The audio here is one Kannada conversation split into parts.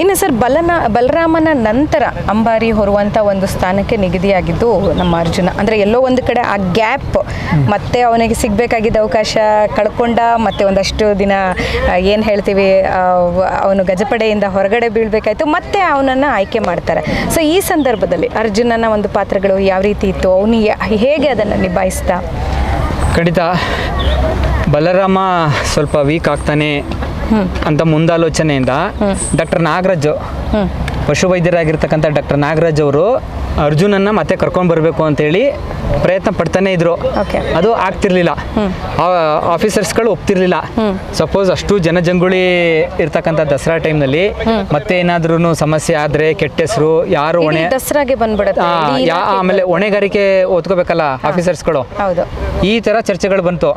ಇನ್ನು ಸರ್ ಬಲನ, ಬಲರಾಮನ ನಂತರ ಅಂಬಾರಿ ಹೊರುವಂಥ ಒಂದು ಸ್ಥಾನಕ್ಕೆ ನಿಗದಿಯಾಗಿದ್ದು ನಮ್ಮ ಅರ್ಜುನ. ಅಂದರೆ ಎಲ್ಲೋ ಒಂದು ಕಡೆ ಆ ಗ್ಯಾಪ್ ಮತ್ತೆ ಅವನಿಗೆ ಸಿಗಬೇಕಾಗಿದ್ದ ಅವಕಾಶ ಕಳ್ಕೊಂಡ ಮತ್ತೆ ಒಂದಷ್ಟು ದಿನ ಏನು ಹೇಳ್ತೀವಿ ಅವನು ಗಜಪಡೆಯಿಂದ ಹೊರಗಡೆ ಬೀಳಬೇಕಾಯ್ತು, ಮತ್ತೆ ಅವನನ್ನು ಆಯ್ಕೆ ಮಾಡ್ತಾರೆ. ಸೊ ಈ ಸಂದರ್ಭದಲ್ಲಿ ಅರ್ಜುನನ ಒಂದು ಪಾತ್ರಗಳು ಯಾವ ರೀತಿ ಇತ್ತು? ಅವನು ಹೇಗೆ ಅದನ್ನು ನಿಭಾಯಿಸ್ತಾ ಖಂಡಿತ. ಬಲರಾಮ ಸ್ವಲ್ಪ ವೀಕ್ ಆಗ್ತಾನೆ. ಅಂತ ಮುಂದಾಲೋಚನೆಯಿಂದ ಡಾಕ್ಟರ್ ನಾಗರಾಜ್ ಪಶುವೈದ್ಯರಾಗಿರ್ತಕ್ಕಂಥ ಡಾಕ್ಟರ್ ನಾಗರಾಜ್ ಅವರು ಅರ್ಜುನನ್ನ ಮತ್ತೆ ಕರ್ಕೊಂಡು ಬರಬೇಕು ಅಂತೇಳಿ ಪ್ರಯತ್ನ ಪಡ್ತಾನೆ ಇದ್ರು. ಅದು ಆಗ್ತಿರ್ಲಿಲ್ಲ. ಆಫೀಸರ್ಸ್ಗಳು ಒಪ್ತಿರ್ಲಿಲ್ಲ. ಸಪೋಸ್ ಅಷ್ಟು ಜನಜಂಗುಳಿ ಇರ್ತಕ್ಕಂಥ ದಸರಾ ಟೈಮ್ನಲ್ಲಿ ಮತ್ತೆ ಏನಾದ್ರೂ ಸಮಸ್ಯೆ ಆದ್ರೆ ಕೆಟ್ಟ ಹೆಸರು ಯಾರು ಹೊಣೆ ದಸರಾಗೆ ಬಂದ್ಬಿಡುತ್ತೆ. ಆಮೇಲೆ ಹೊಣೆಗಾರಿಕೆ ಓದ್ಕೋಬೇಕಲ್ಲ ಆಫೀಸರ್ಸ್ಗಳು. ಈ ತರ ಚರ್ಚೆಗಳು ಬಂತು.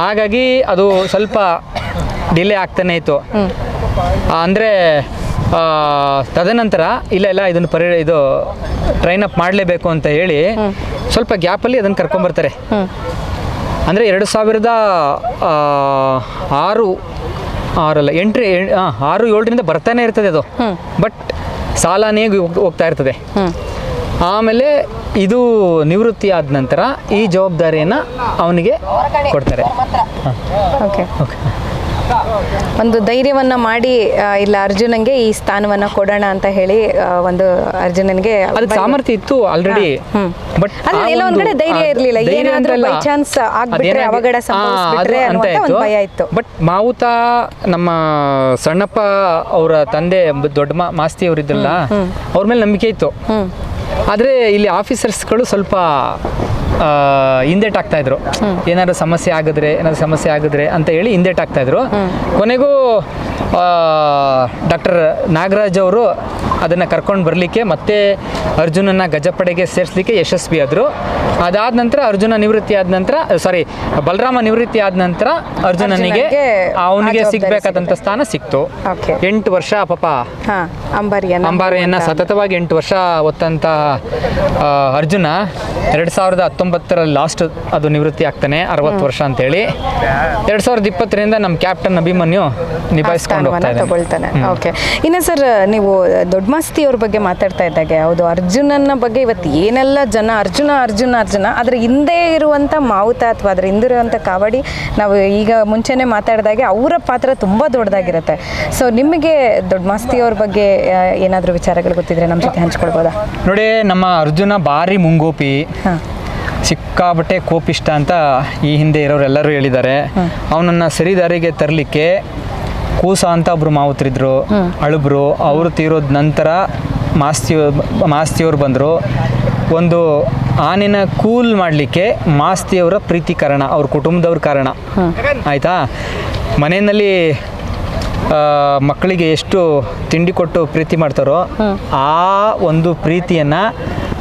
ಹಾಗಾಗಿ ಅದು ಸ್ವಲ್ಪ ಡಿಲೇ ಆಗ್ತಾನೆ ಇತ್ತು. ಅಂದರೆ ತದನಂತರ ಇಲ್ಲ ಇಲ್ಲ ಇದನ್ನು ಪರಿ ಇದು ಟ್ರೈನ್ ಅಪ್ ಮಾಡಲೇಬೇಕು ಅಂತ ಹೇಳಿ ಸ್ವಲ್ಪ ಗ್ಯಾಪಲ್ಲಿ ಅದನ್ನು ಕರ್ಕೊಂಬರ್ತಾರೆ ಅಂದರೆ ಎರಡು ಸಾವಿರದ ಆರು ಆರಲ್ಲ ಎಂಟ್ರಿ ಆರು ಏಳರಿಂದ ಬರ್ತಾನೆ ಇರ್ತದೆ ಅದು. ಬಟ್ ಸಾಲಾನೇ ಹೋಗ್- ಹೋಗ್ತಾ ಇರ್ತದೆ. ಆಮೇಲೆ ಇದು ನಿವೃತ್ತಿ ಆದ ನಂತರ ಈ ಜವಾಬ್ದಾರಿಯನ್ನು ಅವನಿಗೆ ಕೊಡ್ತಾರೆ. ಓಕೆ ಓಕೆ ಒಂದು ಧೈರ್ಯವನ್ನ ಮಾಡಿ ಇಲ್ಲ ಅರ್ಜುನನ್ಗೆ ಈ ಸ್ಥಾನವನ್ನ ಕೊಡೋಣ ಅಂತ ಹೇಳಿ ಒಂದು ಅರ್ಜುನನ್ಗೆ ಸಾಮರ್ಥ್ಯ ಇತ್ತು ಆಲ್ರೆಡಿ. ಬಟ್ ಎಲ್ಲೋ ಒಂದ್ ಕಡೆ ಧೈರ್ಯ ಇರಲಿಲ್ಲ. ಏನಾದ್ರೂ by ಚಾನ್ಸ್ ಆಗ್ಬಿಟ್ರೆ, ಅವಘಡ ಸಂಭವಿಸ್ಬಿಟ್ರೆ ಒಂದು ಭಯ ಇತ್ತು. ಬಟ್ ಮಾವುತ ನಮ್ಮ ಸಣ್ಣಪ್ಪ ಅವರ ತಂದೆ ದೊಡ್ಡ ಮಾಸ್ತಿ ಅವರಿದ್ರಲ್ಲ ಅವ್ರ ಮೇಲೆ ನಂಬಿಕೆ ಇತ್ತು. ಆದರೆ ಇಲ್ಲಿ ಆಫೀಸರ್ಸ್ಗಳು ಸ್ವಲ್ಪ ಆ, ಹಿಂದೇಟಾಗ್ತಾ ಇದ್ರು. ಏನಾದ್ರು ಸಮಸ್ಯೆ ಆಗಿದ್ರೆ ಏನಾದ್ರು ಸಮಸ್ಯೆ ಆಗಿದ್ರೆ ಅಂತ ಹೇಳಿ ಹಿಂದೇಟಾಗ್ತಾ ಇದ್ರು. ಕೊನೆಗೂ ಡಾಕ್ಟರ್ ನಾಗರಾಜ್ ಅವರು ಅದನ್ನು ಕರ್ಕೊಂಡು ಬರಲಿಕ್ಕೆ ಮತ್ತೆ ಅರ್ಜುನನ ಗಜಪಡೆಗೆ ಸೇರಿಸಲಿಕ್ಕೆ ಯಶಸ್ವಿ ಆದರು. ಅದಾದ ನಂತರ ಅರ್ಜುನ ನಿವೃತ್ತಿ ಆದ ನಂತರ ಸಾರಿ ಬಲರಾಮ ನಿವೃತ್ತಿ ಆದ ನಂತರ ಅರ್ಜುನನಿಗೆ ಅವನಿಗೆ ಸಿಗ್ಬೇಕಾದಂತ ಸ್ಥಾನ ಸಿಕ್ತು. ಎಂಟು ವರ್ಷ ಪಾಪ ಅಂಬಾರಿಯನ್ನ ಸತತವಾಗಿ ಎಂಟು ವರ್ಷ ಒತ್ತಂತ ಅರ್ಜುನ. ಎರಡ್ ಸಾವಿರದ ಹತ್ತೊಂಬತ್ತರಲ್ಲಿ ಲಾಸ್ಟ್ ಅದು ನಿವೃತ್ತಿ ಆಗ್ತಾನೆ ಅರವತ್ತು ವರ್ಷ ಅಂತೇಳಿ. ಎರಡು ಸಾವಿರದ ಇಪ್ಪತ್ತರಿಂದ ನಮ್ಮ ಕ್ಯಾಪ್ಟನ್ ಅಭಿಮನ್ಯು ನಿಭಾಯಿಸ್ಕೊಂಡು ತಗೊಳ್ತಾನೆ. ಓಕೆ ಇನ್ನು ಸರ್ ನೀವು ದೊಡ್ಡಮಾಸ್ತಿ ಅವ್ರ ಬಗ್ಗೆ ಮಾತಾಡ್ತಾ ಇದ್ದಾಗೆ ಹೌದು ಅರ್ಜುನನ ಬಗ್ಗೆ ಇವತ್ತು ಏನೆಲ್ಲ ಜನ ಅರ್ಜುನ ಅರ್ಜುನ ಅರ್ಜುನ ಅದ್ರ ಹಿಂದೆ ಇರುವಂಥ ಮಾವುತ ಅಥವಾ ಅದ್ರ ಹಿಂದೆ ಇರುವಂತ ಕಾವಡಿ ನಾವು ಈಗ ಮುಂಚೆನೆ ಮಾತಾಡಿದಾಗೆ ಅವರ ಪಾತ್ರ ತುಂಬ ದೊಡ್ಡದಾಗಿರುತ್ತೆ. ಸೊ ನಿಮಗೆ ದೊಡ್ಡಮಾಸ್ತಿ ಅವ್ರ ಬಗ್ಗೆ ಏನಾದರೂ ವಿಚಾರಗಳು ಗೊತ್ತಿದ್ರೆ ನಮ್ಮ ಜೊತೆ ಹಂಚ್ಕೊಳ್ಬೋದಾ? ನೋಡಿ ನಮ್ಮ ಅರ್ಜುನ ಭಾರಿ ಮುಂಗೋಪಿ. ಸಿಕ್ಕಾಬಟ್ಟೆ ಕೋಪಿಷ್ಟ ಅಂತ ಈ ಹಿಂದೆ ಇರೋರೆಲ್ಲರೂ ಹೇಳಿದ್ದಾರೆ. ಅವನನ್ನು ಸರಿದಾರಿಗೆ ತರಲಿಕ್ಕೆ ಕೂಸ ಅಂತ ಒಬ್ರು ಮಾವುತ್ರಿದ್ರು ಅಳುಬ್ರು ಅವರು ತೀರೋದ ನಂತರ ಮಾಸ್ತಿ ಮಾಸ್ತಿಯವರು ಬಂದರು. ಒಂದು ಆನೆನ ಕೂಲ್ ಮಾಡಲಿಕ್ಕೆ ಮಾಸ್ತಿಯವರ ಪ್ರೀತಿ ಕಾರಣ ಅವ್ರ ಕುಟುಂಬದವ್ರ ಕಾರಣ. ಆಯಿತಾ? ಮನೆಯಲ್ಲಿ ಮಕ್ಕಳಿಗೆ ಎಷ್ಟು ತಿಂಡಿ ಕೊಟ್ಟು ಪ್ರೀತಿ ಮಾಡ್ತಾರೋ ಆ ಒಂದು ಪ್ರೀತಿಯನ್ನು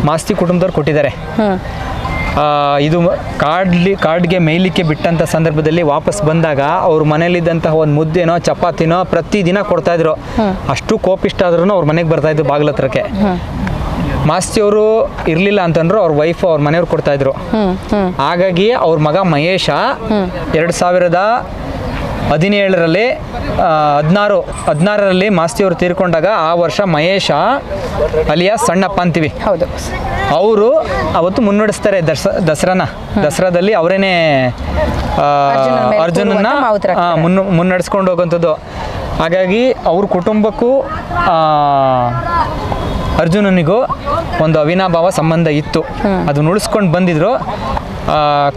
ಮಾಸ್ತಿ ಕುಟುಂಬದವ್ರು ಕೊಟ್ಟಿದ್ದಾರೆ. ಇದು ಕಾಡ್ಲಿ ಕಾಡ್ಗೆ ಮೇಯ್ಲಿಕ್ಕೆ ಬಿಟ್ಟಂಥ ಸಂದರ್ಭದಲ್ಲಿ ವಾಪಸ್ ಬಂದಾಗ ಅವ್ರ ಮನೇಲಿದ್ದಂತಹ ಒಂದು ಮುದ್ದೆನೋ ಚಪಾತಿನೋ ಪ್ರತಿದಿನ ಕೊಡ್ತಾಯಿದ್ರು ಅಷ್ಟು ಕೋಪಿಷ್ಟ ಆದ್ರೂ ಅವ್ರ ಮನೆಗೆ ಬರ್ತಾಯಿದ್ರು ಬಾಗಿಲ ಹತ್ರಕ್ಕೆ ಮಾಸ್ತಿಯವರು ಇರಲಿಲ್ಲ ಅಂತಂದ್ರು ಅವ್ರ ವೈಫ್ ಅವ್ರ ಮನೆಯವ್ರು ಕೊಡ್ತಾಯಿದ್ರು ಹಾಗಾಗಿ ಅವ್ರ ಮಗ ಮಹೇಶ ಎರಡು ಸಾವಿರದ ಹದಿನೇಳರಲ್ಲಿ ಹದಿನಾರು ಹದಿನಾರರಲ್ಲಿ ಮಾಸ್ತಿಯವರು ತೀರ್ಕೊಂಡಾಗ ಆ ವರ್ಷ ಮಹೇಶ ಅಲಿಯಾ ಸಣ್ಣಪ್ಪ ಅಂತೀವಿ. ಹೌದು. ಅವರು ಅವತ್ತು ಮುನ್ನಡೆಸ್ತಾರೆ ದಸ ದಸರಾನ. ದಸರಾದಲ್ಲಿ ಅವರೇನೆ ಅರ್ಜುನನ್ನ ಮುನ್ನ ಮುನ್ನಡೆಸ್ಕೊಂಡು ಹೋಗುವಂಥದ್ದು. ಹಾಗಾಗಿ ಅವ್ರ ಕುಟುಂಬಕ್ಕೂ ಅರ್ಜುನನಿಗೂ ಒಂದು ಅವಿನಾಭಾವ ಸಂಬಂಧ ಇತ್ತು. ಅದನ್ನ ಉಳಿಸ್ಕೊಂಡು ಬಂದಿದ್ರು.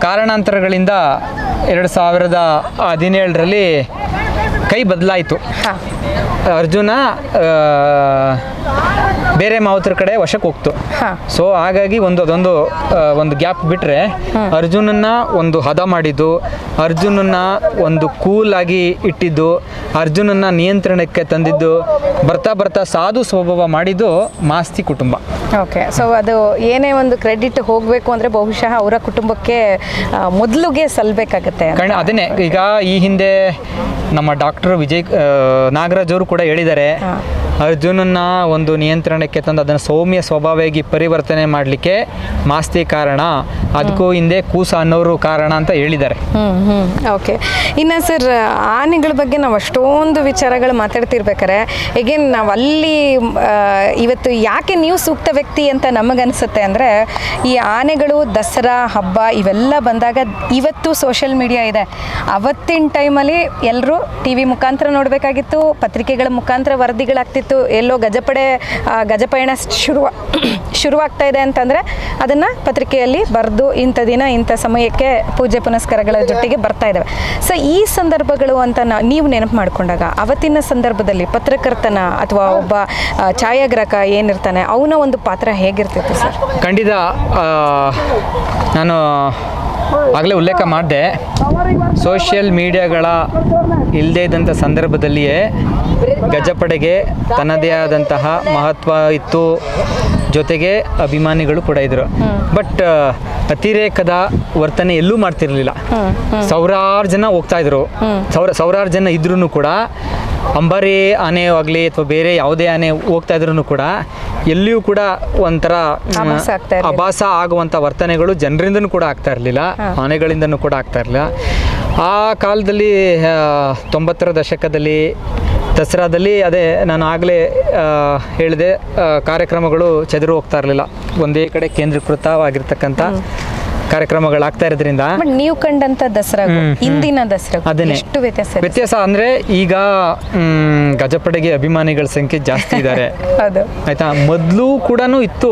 ಕಾರಣಾಂತರಗಳಿಂದ ಎರಡು ಸಾವಿರದ ಹದಿನೇಳರಲ್ಲಿ ಕೈ ಬದಲಾಯಿತು. ಅರ್ಜುನ ಬೇರೆ ಮಾವುತರ ಕಡೆ ವಶಕ್ಕೆ ಹೋಗ್ತು. ಸೊ ಹಾಗಾಗಿ ಒಂದು ಅದೊಂದು ಒಂದು ಗ್ಯಾಪ್ ಬಿಟ್ಟರೆ ಅರ್ಜುನನ್ನ ಒಂದು ಹದ ಮಾಡಿದ್ದು ಅರ್ಜುನನ್ನ ಒಂದು ಕೂಲ್ ಆಗಿ ಇಟ್ಟಿದ್ದು ಅರ್ಜುನನ್ನ ನಿಯಂತ್ರಣಕ್ಕೆ ತಂದಿದ್ದು ಬರ್ತಾ ಬರ್ತಾ ಸಾಧು ಸ್ವಭಾವ ಮಾಡಿದ್ದು ಮಾಸ್ತಿ ಕುಟುಂಬ. ಓಕೆ ಸೊ ಅದು ಏನೇ ಒಂದು ಕ್ರೆಡಿಟ್ ಹೋಗಬೇಕು ಅಂದರೆ ಬಹುಶಃ ಅವರ ಕುಟುಂಬಕ್ಕೆ ಮೊದಲಿಗೆ ಸಲ್ಲಬೇಕಾಗತ್ತೆ ಕಣ ಅದನ್ನೇ. ಈಗ ಈ ಹಿಂದೆ ನಮ್ಮ ಡಾಕ್ಟರ್ ವಿಜಯ್ ನಾಗರಾಜ್ ಅವರು ಕೂಡ ಹೇಳಿದ್ದಾರೆ ಅರ್ಜುನನ್ನ ಒಂದು ನಿಯಂತ್ರಣಕ್ಕೆ ತಂದು ಅದನ್ನು ಸೌಮ್ಯ ಸ್ವಭಾವಿಯಾಗಿ ಪರಿವರ್ತನೆ ಮಾಡಲಿಕ್ಕೆ ಮಾಸ್ತಿ ಕಾರಣ. ಅದಕ್ಕೂ ಹಿಂದೆ ಕೂಸ ಅನ್ನೋರು ಕಾರಣ ಅಂತ ಹೇಳಿದ್ದಾರೆ. ಓಕೆ ಇನ್ನು ಸರ್ ಆನೆಗಳ ಬಗ್ಗೆ ನಾವು ಅಷ್ಟೊಂದು ವಿಚಾರಗಳು ಮಾತಾಡ್ತಿರ್ಬೇಕಾರೆ. ಎಗೇನ್ ನಾವು ಅಲ್ಲಿ ಇವತ್ತು ಯಾಕೆ ನೀವು ಸೂಕ್ತ ವ್ಯಕ್ತಿ ಅಂತ ನಮಗನ್ಸುತ್ತೆ ಅಂದರೆ ಈ ಆನೆಗಳು ದಸರಾ ಹಬ್ಬ ಇವೆಲ್ಲ ಬಂದಾಗ ಇವತ್ತು ಸೋಷಿಯಲ್ ಮೀಡಿಯಾ ಇದೆ. ಅವತ್ತಿನ ಟೈಮಲ್ಲಿ ಎಲ್ಲರೂ ಟಿ ವಿ ಮುಖಾಂತರ ನೋಡಬೇಕಾಗಿತ್ತು ಪತ್ರಿಕೆಗಳ ಮುಖಾಂತರ ವರದಿಗಳಾಗ್ತಿತ್ತು ಎಲ್ಲೋ ಗಜಪಡೆ ಗಜಪಯಣ ಶುರು ಶುರುವಾಗ್ತಾ ಇದೆ ಅಂತಂದರೆ ಅದನ್ನು ಪತ್ರಿಕೆಯಲ್ಲಿ ಬರೆದು ಇಂಥ ದಿನ, ಇಂಥ ಸಮಯಕ್ಕೆ ಪೂಜೆ ಪುನಸ್ಕಾರಗಳ ಜೊತೆಗೆ ಬರ್ತಾ ಇದ್ದಾವೆ ಸೊ ಈ ಸಂದರ್ಭಗಳು ಅಂತ ನೀವು ನೆನಪು ಮಾಡಿಕೊಂಡಾಗ, ಅವತ್ತಿನ ಸಂದರ್ಭದಲ್ಲಿ ಪತ್ರಕರ್ತನ ಅಥವಾ ಒಬ್ಬ ಛಾಯಾಗ್ರಾಹಕ ಏನಿರ್ತಾನೆ, ಅವನ ಒಂದು ಪಾತ್ರ ಹೇಗಿರ್ತಿತ್ತು ಸರ್? ಖಂಡಿತ ನಾನು ಆಗಲೇ ಉಲ್ಲೇಖ ಮಾಡಿದೆ. ಸೋಷಿಯಲ್ ಮೀಡಿಯಾಗಳ ಇಲ್ಲದೇ ಇದ್ದಂಥ ಸಂದರ್ಭದಲ್ಲಿಯೇ ಗಜಪಡೆಗೆ ತನ್ನದೇ ಆದಂತಹ ಮಹತ್ವ ಇತ್ತು. ಜೊತೆಗೆ ಅಭಿಮಾನಿಗಳು ಕೂಡ ಇದ್ದರು ಬಟ್ ಅತಿರೇಕದ ವರ್ತನೆ ಎಲ್ಲೂ ಮಾಡ್ತಿರ್ಲಿಲ್ಲ. ಸಾವಿರಾರು ಜನ ಹೋಗ್ತಾ ಇದ್ರು. ಸಾವಿರ ಸಾವಿರಾರು ಜನ ಇದ್ರೂ ಕೂಡ ಅಂಬಾರಿ ಆನೆ ಆಗಲಿ ಅಥವಾ ಬೇರೆ ಯಾವುದೇ ಆನೆ ಹೋಗ್ತಾ ಇದ್ರೂ ಕೂಡ ಎಲ್ಲಿಯೂ ಕೂಡ ಒಂಥರ ಆಭಾಸ ಆಗ್ತಾ ಇರ್ಲಿಲ್ಲ. ಅಭಾಸ ಆಗುವಂಥ ವರ್ತನೆಗಳು ಜನರಿಂದನೂ ಕೂಡ ಆಗ್ತಾ ಇರಲಿಲ್ಲ ಆನೆಗಳಿಂದನೂ ಕೂಡ ಆಗ್ತಾ ಇರಲಿಲ್ಲ. ಆ ಕಾಲದಲ್ಲಿ ಆ, ತೊಂಬತ್ತರ ದಶಕದಲ್ಲಿ ದಸರಾದಲ್ಲಿ ಅದೇ ನಾನು ಆಗಲೇ ಹೇಳಿದೆ ಆ, ಕಾರ್ಯಕ್ರಮಗಳು ಚದುರು ಹೋಗ್ತಾ ಇರಲಿಲ್ಲ. ಒಂದೇ ಕಡೆ ಕೇಂದ್ರೀಕೃತವಾಗಿರ್ತಕ್ಕಂಥ ಕಾರ್ಯಕ್ರಮಗಳಾಗ್ತಾ ಇರೋದ್ರಿಂದ ಬಟ್ ನೀವು ಕಂಡಂತ ದಸರಾ ಇಂದಿನ ದಸರಾ ಅದನ್ನೇ. ಎಷ್ಟು ವ್ಯತ್ಯಾಸ ಇದೆ? ವ್ಯತ್ಯಾಸ ಅಂದ್ರೆ ಈಗ ಮ್, ಗಜಪಡೆಗೆ ಅಭಿಮಾನಿಗಳ ಸಂಖ್ಯೆ ಜಾಸ್ತಿ ಇದ್ದಾರೆ ಹೌದು ಆಯ್ತಾ ಮೊದಲು ಕೂಡ ಇತ್ತು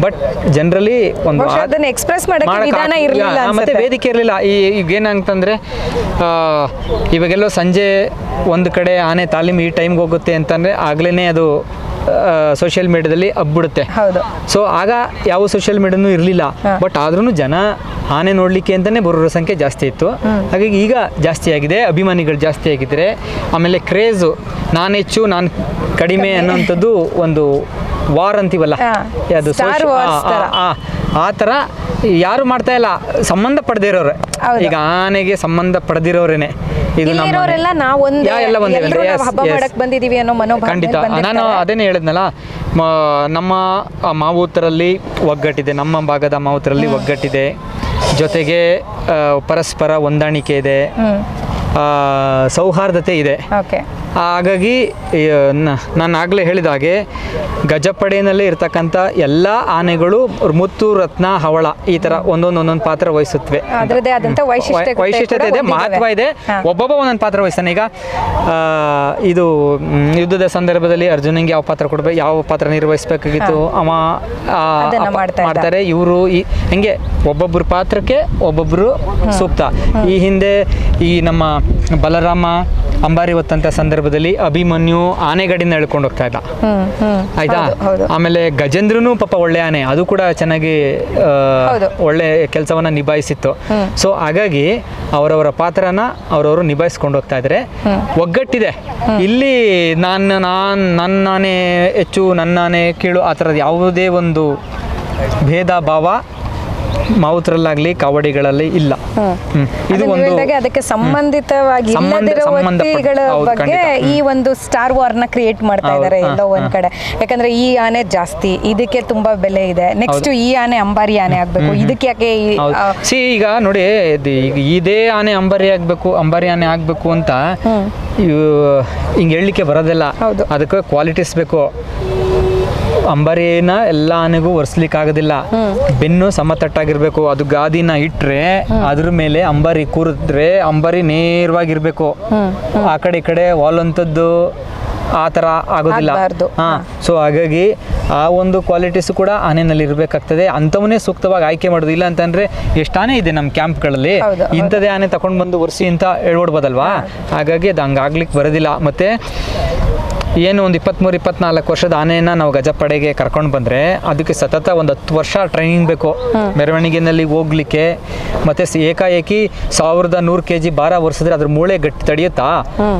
ಬಟ್ ಜನರಲಿ ಒಂದು ಬಹುಶಃ ಆ- ಅದನ್ನ express ಮಾಡಕ್ಕೆ ಮಾಡಕ್ ವಿಧಾನ ಆಗ್ತಿಲ್ಲ. ಇರ್ಲಿಲ್ಲ ಆ, ಮತ್ತೆ ಅನ್ಸುತ್ತೆ. ವೇದಿಕೆ ಇರಲಿಲ್ಲ ಈ ಈಗ ಏನಂತಂದ್ರೆ ಆ, ಇವಾಗೆಲ್ಲೋ ಸಂಜೆ ಒಂದು ಕಡೆ ಆನೆ ತಾಲೀಮ್ ಈ ಟೈಮ್ಗೆ ಹೋಗುತ್ತೆ ಅಂತಂದ್ರೆ ಆಗ್ಲೇ ಅದು ಸೋಷಿಯಲ್ ಮೀಡಿಯಾದಲ್ಲಿ ಹಬ್ಬಿಡುತ್ತೆ. ಸೊ ಆಗ ಯಾವ ಸೋಷಿಯಲ್ ಮೀಡಿಯಾನು ಇರಲಿಲ್ಲ. ಬಟ್ ಆದ್ರೂ ಜನ ಆನೆ ನೋಡ್ಲಿಕ್ಕೆ ಅಂತಾನೆ ಬರೋರ ಸಂಖ್ಯೆ ಜಾಸ್ತಿ ಇತ್ತು. ಹಾಗಾಗಿ ಈಗ ಜಾಸ್ತಿ ಆಗಿದೆ. ಅಭಿಮಾನಿಗಳು ಜಾಸ್ತಿ ಆಗಿದ್ರೆ ಆಮೇಲೆ ಕ್ರೇಜು ನಾನು ಹೆಚ್ಚು ನಾನು ಕಡಿಮೆ ಅನ್ನೋಂಥದ್ದು ಒಂದು ವಾರ್ ಅಂತೀವಲ್ಲ. ಅದು Wars ಆ- ಥರ. ಯಾರು ಮಾಡ್ತಾ ಇಲ್ಲ ಸಂಬಂಧ ಪಡೆದಿರೋರೆ. ಈಗ ಆನೆಗೆ ಸಂಬಂಧ ಪಡೆದಿರೋರೇನೆ. ಇದು ನಮ್ಮ ನಾವು ಎಲ್ಲ ಒಂದೇ ಹಬ್ಬ ಅನ್ನೋ ಮನೋಭಾವ ಖಂಡಿತ. ನಾನು ಅದೇನೇ ಹೇಳಿದ್ನಲ್ಲ ನಮ್ಮ ಮಾವೂತರಲ್ಲಿ ಒಗ್ಗಟ್ಟಿದೆ ನಮ್ಮ ಭಾಗದ ಮಾವೂತರಲ್ಲಿ ಒಗ್ಗಟ್ಟಿದೆ. ಜೊತೆಗೆ ಪರಸ್ಪರ ಹೊಂದಾಣಿಕೆ ಇದೆ. ಸೌಹಾರ್ದತೆ ಇದೆ. ಹಾಗಾಗಿ ನಾನು ಆಗಲೇ ಹೇಳಿದ ಹಾಗೆ ಗಜಪಡೆಯಲ್ಲಿ ಇರ್ತಕ್ಕಂಥ ಎಲ್ಲ ಆನೆಗಳು ಮುತ್ತು ರತ್ನ ಹವಳ ಈ ಥರ ಒಂದೊಂದು ಒಂದೊಂದು ಪಾತ್ರ ವಹಿಸುತ್ತವೆ. ವೈಶಿಷ್ಟ್ಯತೆ ಇದೆ. ಮಹತ್ವ ಇದೆ. ಒಬ್ಬೊಬ್ಬ ಒಂದೊಂದು ಪಾತ್ರ ವಹಿಸ್ತಾನೆ. ಈಗ ಇದು ಯುದ್ಧದ ಸಂದರ್ಭದಲ್ಲಿ ಅರ್ಜುನಿಗೆ ಯಾವ ಪಾತ್ರ ಕೊಡ್ಬೇಕು ಯಾವ ಪಾತ್ರ ನಿರ್ವಹಿಸಬೇಕಾಗಿತ್ತು? ಅವ. ಮಾಡ್ತಾರೆ. ಇವರು ಈ ಹಂಗೆ ಒಬ್ಬೊಬ್ಬರ ಪಾತ್ರಕ್ಕೆ ಒಬ್ಬೊಬ್ಬರು ಸೂಕ್ತ. ಈ ಹಿಂದೆ ಈ ನಮ್ಮ ಬಲರಾಮ ಅಂಬಾರಿ ಹೊತ್ತಂತ ಸಂದರ್ಭದಲ್ಲಿ ಅಭಿಮನ್ಯು ಆನೆಗಡಿನ ಎಳ್ಕೊಂಡು ಹೋಗ್ತಾ ಇದ್ದ. ಆಯ್ತಾ? ಆಮೇಲೆ ಗಜೇಂದ್ರನು ಪಾಪ ಒಳ್ಳೆ ಆನೆ ಅದು ಕೂಡ ಚೆನ್ನಾಗಿ ಒಳ್ಳೆ ಕೆಲಸವನ್ನ ನಿಭಾಯಿಸಿತ್ತು. ಸೊ ಹಾಗಾಗಿ ಅವರವರ ಪಾತ್ರನ ಅವರವರು ನಿಭಾಯಿಸ್ಕೊಂಡು ಹೋಗ್ತಾ ಇದ್ರೆ. ಒಗ್ಗಟ್ಟಿದೆ. ಇಲ್ಲಿ ನಾನು ನಾನು ನನ್ನಾನೆ ಹೆಚ್ಚು ನನ್ನಾನೆ ಕೀಳು ಆ ಥರದ ಯಾವುದೇ ಒಂದು ಭೇದ ಭಾವ ಮಾವುತರಲ್ಲಾಗ್ಲಿ ಕಾವಡಿಗಳಲ್ಲಿ ಇಲ್ಲ. ಇದು ಒಂದು ಅದಕ್ಕೆ ಸಂಬಂಧಿತವಾಗಿ ಬಗ್ಗೆ ಈ ಒಂದು ಸ್ಟಾರ್ ವಾರ್ನ ಕ್ರಿಯೇಟ್ ಮಾಡ್ತಾ ಇದ್ದಾರೆ ಎಲ್ಲೋ ಒಂದ್ ಕಡೆ. ಯಾಕಂದ್ರೆ ಈ ಆನೆ ಜಾಸ್ತಿ. ಇದಕ್ಕೆ ತುಂಬಾ ಬೆಲೆ ಇದೆ. ನೆಕ್ಸ್ಟ್ ಈ ಆನೆ ಅಂಬಾರಿ ಆನೆ ಆಗ್ಬೇಕು. ಇದಕ್ಕೆ ಯಾಕೆ ಸಿ ಈಗ ನೋಡಿ ಇದು ಆನೆ ಅಂಬಾರಿ ಆಗ್ಬೇಕು ಅಂಬಾರಿ ಆನೆ ಆಗ್ಬೇಕು ಅಂತ ಹಿಂಗೆ ಹೇಳಲಿಕ್ಕೆ ಬರೋದಿಲ್ಲ. ಅದಕ್ಕೆ ಕ್ವಾಲಿಟೀಸ್ ಬೇಕು. ಅಂಬಾರಿನ ಎಲ್ಲ ಆನೆಗೂ ಒರೆಸ್ಲಿಕ್ಕಾಗೋದಿಲ್ಲ. ಬೆನ್ನು ಸಮತಟ್ಟಾಗಿರ್ಬೇಕು ಅದು ಗಾದಿನ ಇಟ್ರೆ ಅದ್ರ ಮೇಲೆ ಅಂಬಾರಿ ಕೂರಿದ್ರೆ ಅಂಬಾರಿ ನೇರವಾಗಿರ್ಬೇಕು. ಆ ಕಡೆ ಈ ಕಡೆ ವಾಲಂಥದ್ದು ಆ ಥರ ಆಗೋದಿಲ್ಲ. ಹಾ ಸೊ ಹಾಗಾಗಿ ಆ ಒಂದು ಕ್ವಾಲಿಟೀಸ್ ಕೂಡ ಆನೆನಲ್ಲಿ ಇರಬೇಕಾಗ್ತದೆ ಅಂಥವನ್ನೇ ಸೂಕ್ತವಾಗಿ ಆಯ್ಕೆ ಮಾಡೋದು ಇಲ್ಲ ಅಂತಂದ್ರೆ ಎಷ್ಟು ಆನೆ ಇದೆ ನಮ್ಮ ಕ್ಯಾಂಪ್ಗಳಲ್ಲಿ. ಇಂಥದೇ ಆನೆ ತಗೊಂಡು ಬಂದು ಒರೆಸಿ ಅಂತ ಹೇಳ್ಬಿಡ್ಬೋದಲ್ವಾ ಹಾಗಾಗಿ ಅದು ಹಂಗಾಗ್ಲಿಕ್ಕೆ ಬರೋದಿಲ್ಲ. ಮತ್ತೆ ಏನು ಒಂದು ಇಪ್ಪತ್ತ್ಮೂರು ಇಪ್ಪತ್ನಾಲ್ಕು ವರ್ಷದ ಆನೆಯನ್ನು ನಾವು ಗಜಪಡೆಗೆ ಕರ್ಕೊಂಡು ಬಂದರೆ ಅದಕ್ಕೆ ಸತತ ಒಂದು ಹತ್ತು ವರ್ಷ ಟ್ರೈನಿಂಗ್ ಬೇಕು. ಮೆರವಣಿಗೆನಲ್ಲಿ ಹೋಗ್ಲಿಕ್ಕೆ. ಮತ್ತು ಏಕಾಏಕಿ ಸಾವಿರದ ನೂರು ಕೆ ಜಿ ಭಾರ ಒರೆಸಿದ್ರೆ ಅದ್ರ ಮೂಳೆ ಗಟ್ಟಿ ತಡೆಯುತ್ತಾ?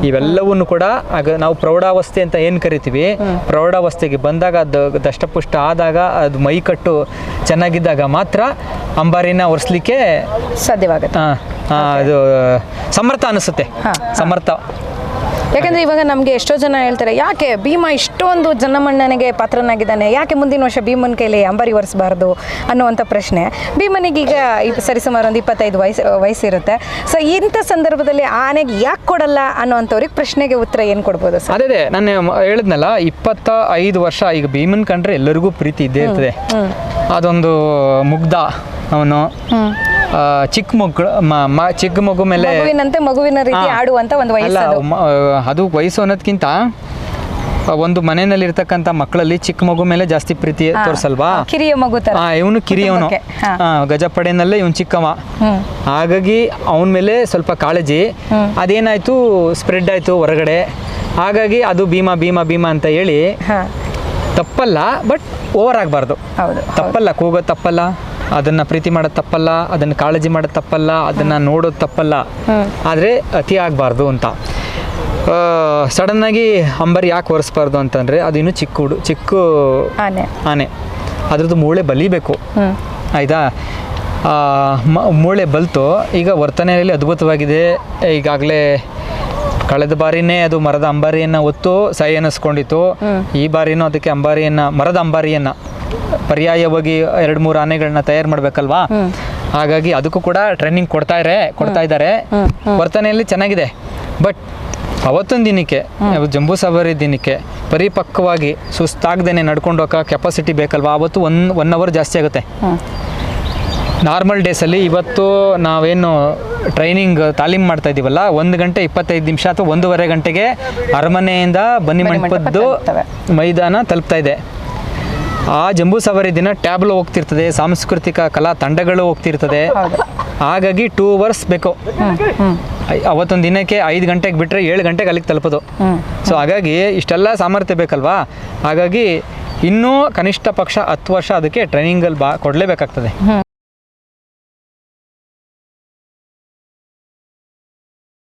ಇವೆಲ್ಲವನ್ನು ಕೂಡ ಆಗ ನಾವು ಪ್ರೌಢಾವಸ್ಥೆ ಅಂತ ಏನು ಕರಿತೀವಿ? ಪ್ರೌಢಾವಸ್ಥೆಗೆ ಬಂದಾಗ ಅದು ದಷ್ಟಪುಷ್ಟ ಆದಾಗ ಅದು ಮೈಕಟ್ಟು ಚೆನ್ನಾಗಿದ್ದಾಗ ಮಾತ್ರ ಅಂಬಾರಿನ ಒರೆಸ್ಲಿಕ್ಕೆ ಸಾಧ್ಯವಾಗುತ್ತೆ. ಅದು ಸಮರ್ಥ ಅನಿಸುತ್ತೆ. ಸಮರ್ಥ. ಯಾಕಂದ್ರೆ ಇವಾಗ ನಮಗೆ ಎಷ್ಟೋ ಜನ ಹೇಳ್ತಾರೆ ಯಾಕೆ ಭೀಮ ಇಷ್ಟೊಂದು ಜನಮನ್ನಣೆಗೆ ಪಾತ್ರನಾಗಿದ್ದಾನೆ? ಯಾಕೆ ಮುಂದಿನ ವರ್ಷ ಭೀಮನ ಕೈಲಿ ಅಂಬಾರಿ ಒರೆಸಬಾರ್ದು? ಅನ್ನುವಂಥ ಪ್ರಶ್ನೆ. ಭೀಮನಿಗೀಗ ಈಗ ಸರಿಸುಮಾರು ಒಂದು ಇಪ್ಪತ್ತೈದು ವಯಸ್ಸು ವಯಸ್ಸಿರುತ್ತೆ. ಸೊ ಇಂಥ ಸಂದರ್ಭದಲ್ಲಿ ಆನೆಗೆ ಯಾಕೆ ಕೊಡಲ್ಲ ಅನ್ನೋವಂಥವ್ರಿಗೆ ಪ್ರಶ್ನೆಗೆ ಉತ್ತರ ಏನು ಕೊಡ್ಬೋದು ಸರ್? ಅದೇ ನಾನು ಹೇಳಿದ್ನಲ್ಲ ಇಪ್ಪತ್ತ ಐದು ವರ್ಷ ಈಗ ಭೀಮನ್ ಕಂಡ್ರೆ ಎಲ್ಲರಿಗೂ ಪ್ರೀತಿ ಇದ್ದೇ ಇರ್ತದೆ. ಅದೊಂದು ಮುಗ್ಧ ಅವನು. ಚಿಕ್ಕ ಮಕ್ಕಳು ಚಿಕ್ಕ ಮಗು ಮೇಲೆ ಮಗುವಿನಂತೆ ಮಗುವಿನ ರೀತಿ ಆಡುವಂತ ಒಂದು ವಯಸ್ಸು ಅದು. ವಯಸ್ಸು ಅನ್ನೋದಕ್ಕಿಂತ ಒಂದು ಮನೆಯಲ್ಲಿ ಇರ್ತಕ್ಕಂತ ಮಕ್ಕಳಲ್ಲಿ ಚಿಕ್ಕ ಮಗು ಮೇಲೆ ಜಾಸ್ತಿ ಪ್ರೀತಿ. ತೋರಿಸಲ್ವಾ? ಕಿರಿಯ ಮಗು ಇವನು ಕಿರಿಯವನು. ಗಜಪಡೆನಲ್ಲೇ ಇವನು ಚಿಕ್ಕವ. ಹಾಗಾಗಿ ಅವನ ಮೇಲೆ ಸ್ವಲ್ಪ ಕಾಳಜಿ. ಅದೇನಾಯ್ತು ಸ್ಪ್ರೆಡ್ ಆಯ್ತು ಹೊರಗಡೆ. ಹಾಗಾಗಿ ಅದು ಭೀಮಾ ಭೀಮಾ ಭೀಮಾ ಅಂತ ಹೇಳಿ ತಪ್ಪಲ್ಲ ಬಟ್ ಓವರ್ ಆಗಬಾರ್ದು. ತಪ್ಪಲ್ಲ ಕೂಗೋದು ತಪ್ಪಲ್ಲ. ಅದನ್ನ ಪ್ರೀತಿ ಮಾಡೋದು ತಪ್ಪಲ್ಲ ಅದನ್ನ ಕಾಳಜಿ ಮಾಡೋದು ತಪ್ಪಲ್ಲ ಅದನ್ನ ನೋಡೋದು ತಪ್ಪಲ್ಲ. ಆದರೆ ಅತಿ ಆಗಬಾರ್ದು ಅಂತ. ಸಡನ್ನಾಗಿ ಅಂಬರ್ ಯಾಕೆ ಒರೆಸ್ಬಾರ್ದು ಅಂತಂದರೆ ಅದು ಇನ್ನೂ ಚಿಕ್ಕ ಹುಡು ಚಿಕ್ಕ ಆನೆ. ಅದ್ರದ್ದು ಮೂಳೆ ಬಲಿಬೇಕು. ಆಯ್ತಾ? ಆಯಿತಾ ಮೂಳೆ ಬಲ್ತು. ಈಗ ವರ್ತನೆಯಲ್ಲಿ ಅದ್ಭುತವಾಗಿದೆ. ಈಗಾಗಲೇ ಕಳೆದ ಬಾರಿನೇ ಅದು ಮರದ ಅಂಬಾರಿಯನ್ನು ಒತ್ತು ಸೈ ಅನ್ನಿಸ್ಕೊಂಡಿತ್ತು ಈ ಬಾರಿನೂ ಅದಕ್ಕೆ ಅಂಬಾರಿಯನ್ನು ಮರದ ಅಂಬಾರಿಯನ್ನು. ಪರ್ಯಾಯವಾಗಿ ಎರಡು ಮೂರು ಆನೆಗಳನ್ನ ತಯಾರು ಮಾಡ್ಬೇಕಲ್ವಾ? ಹಾಗಾಗಿ ಅದಕ್ಕೂ ಕೂಡ ಟ್ರೈನಿಂಗ್ ಕೊಡ್ತಾ ಇರೇ ಕೊಡ್ತಾ ಇದ್ದಾರೆ. ವರ್ತನೆಯಲ್ಲಿ ಚೆನ್ನಾಗಿದೆ. ಬಟ್ ಅವತ್ತೊಂದು ದಿನಕ್ಕೆ ಜಂಬೂ ಸವಾರಿ ದಿನಕ್ಕೆ ಪರಿಪಕ್ವವಾಗಿ ಸುಸ್ತಾಗ್ದೇನೆ ನಡ್ಕೊಂಡು ಹೋಗೋ ಕೆಪಾಸಿಟಿ ಬೇಕಲ್ವಾ? ಅವತ್ತು ಒನ್ ಒನ್ ಅವರ್ ಜಾಸ್ತಿ ಆಗುತ್ತೆ. ನಾರ್ಮಲ್ ಡೇಸಲ್ಲಿ ಇವತ್ತು ನಾವೇನು ಟ್ರೈನಿಂಗ್ ತಾಲೀಮ್ ಮಾಡ್ತಾ ಇದ್ದೀವಲ್ಲ ಒಂದು ಗಂಟೆ ಇಪ್ಪತ್ತೈದು ನಿಮಿಷ ಅಥವಾ ಒಂದೂವರೆ ಗಂಟೆಗೆ ಅರಮನೆಯಿಂದ ಬನ್ನಿ ಮಂಟಪದ್ದು ಮೈದಾನ ತಲುಪ್ತಾ ಇದೆ. ಆ ಜಂಬೂ ಸವಾರಿ ದಿನ ಟ್ಯಾಬ್ಲೋ ಹೋಗ್ತಿರ್ತದೆ, ಸಾಂಸ್ಕೃತಿಕ ಕಲಾ ತಂಡಗಳು ಹೋಗ್ತಿರ್ತದೆ. ಹಾಗಾಗಿ ಟೂ ಅವರ್ಸ್ ಬೇಕು. ಅವತ್ತೊಂದು ದಿನಕ್ಕೆ ಐದು ಗಂಟೆಗೆ ಬಿಟ್ಟರೆ ಏಳು ಗಂಟೆಗೆ ಅಲ್ಲಿಗೆ ತಲುಪೋದು. ಸೊ ಹಾಗಾಗಿ ಇಷ್ಟೆಲ್ಲ ಸಾಮರ್ಥ್ಯ ಬೇಕಲ್ವಾ? ಹಾಗಾಗಿ ಇನ್ನೂ ಕನಿಷ್ಠ ಪಕ್ಷ ಹತ್ತು ವರ್ಷ ಅದಕ್ಕೆ ಟ್ರೈನಿಂಗಲ್ಲಿ ಬಾ, ಕೊಡಲೇಬೇಕಾಗ್ತದೆ.